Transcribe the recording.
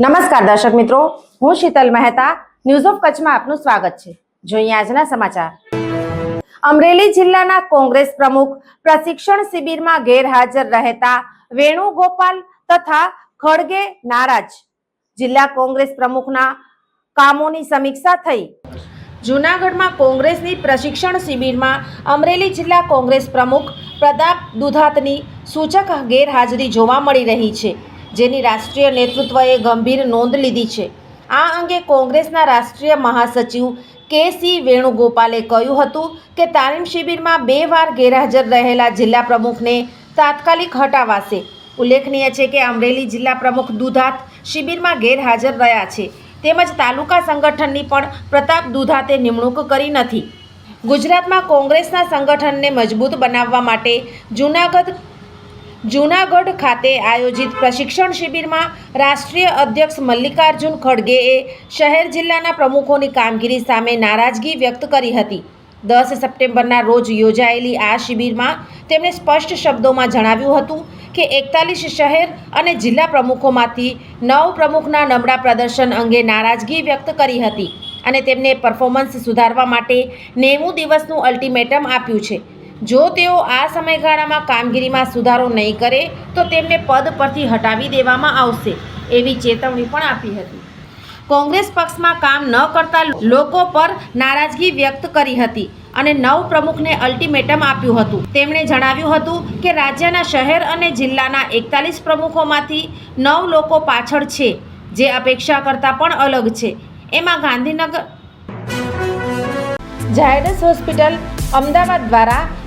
નમસ્કાર દર્શક મિત્રો, હું શીતલ મહેતા ન્યૂઝ ઓફ કચ્છમાં આપનું સ્વાગત છે. જોઈએ આજના સમાચાર. અમરેલી જિલ્લાના કોંગ્રેસ પ્રમુખ પ્રશિક્ષણ શિબિરમાં ગેરહાજર રહેતા વેણુગોપાલ તથા ખડગે નારાજ. જિલ્લા કોંગ્રેસ પ્રમુખના કામોની સમીક્ષા થઈ. જૂનાગઢમાં કોંગ્રેસની પ્રશિક્ષણ શિબિરમાં અમરેલી જિલ્લા કોંગ્રેસ પ્રમુખ પ્રતાપ દુધાતની સૂચક ગેરહાજરી જોવા મળી રહી છે. જેની રાષ્ટ્રીય નેતૃત્વએ ગંભીર નોંધ લીધી છે. આ અંગે કોંગ્રેસના રાષ્ટ્રીય મહાસચિવ કે સી વેણુગોપાલે કહ્યું હતું કે તાલીમ શિબિરમાં બે વાર ગેરહાજર રહેલા જિલ્લા પ્રમુખને તાત્કાલિક હટાવાશે. ઉલ્લેખનીય છે કે અમરેલી જિલ્લા પ્રમુખ દુધાત શિબિરમાં ગેરહાજર રહ્યા છે. તેમજ તાલુકા સંગઠનની પણ પ્રતાપ દુધાતે નિમણૂક કરી નથી. ગુજરાતમાં કોંગ્રેસના સંગઠનને મજબૂત બનાવવા માટે જૂનાગઢ જૂનાગઢ ખાતે આયોજિત પ્રશિક્ષણ શિબિરમાં રાષ્ટ્રીય અધ્યક્ષ મલ્લિકાર્જુન ખડગેએ શહેર જિલ્લાના પ્રમુખોની કામગીરી સામે નારાજગી વ્યક્ત કરી હતી. દસ સપ્ટેમ્બરના રોજ યોજાયેલી આ શિબિરમાં તેમણે સ્પષ્ટ શબ્દોમાં જણાવ્યું હતું કે એકતાલીસ શહેર અને જિલ્લા પ્રમુખોમાંથી નવ પ્રમુખના નબળા પ્રદર્શન અંગે નારાજગી વ્યક્ત કરી હતી અને તેમને પરફોર્મન્સ સુધારવા માટે નેવું દિવસનું અલ્ટિમેટમ આપ્યું છે. જો તેઓ આ સમયગાળામાં કામગીરીમાં સુધારો નહીં કરે, તો તેમને પદ પરથી હટાવી દેવામાં આવશે, એવી ચેતવણી પણ આપી હતી. કોંગ્રેસ પક્ષમાં કામ ન કરતા લોકો પર નારાજગી વ્યક્ત કરી હતી અને નવ પ્રમુખને અલ્ટિમેટમ આપ્યું હતું. તેમણે જણાવ્યું હતું કે રાજ્યના શહેર અને જિલ્લાના એકતાલીસ પ્રમુખોમાંથી નવ લોકો પાછળ છે, જે અપેક્ષા કરતાં પણ અલગ છે. એમાં ગાંધીનગર ઝાયડસ હોસ્પિટલ અમદાવાદ દ્વારા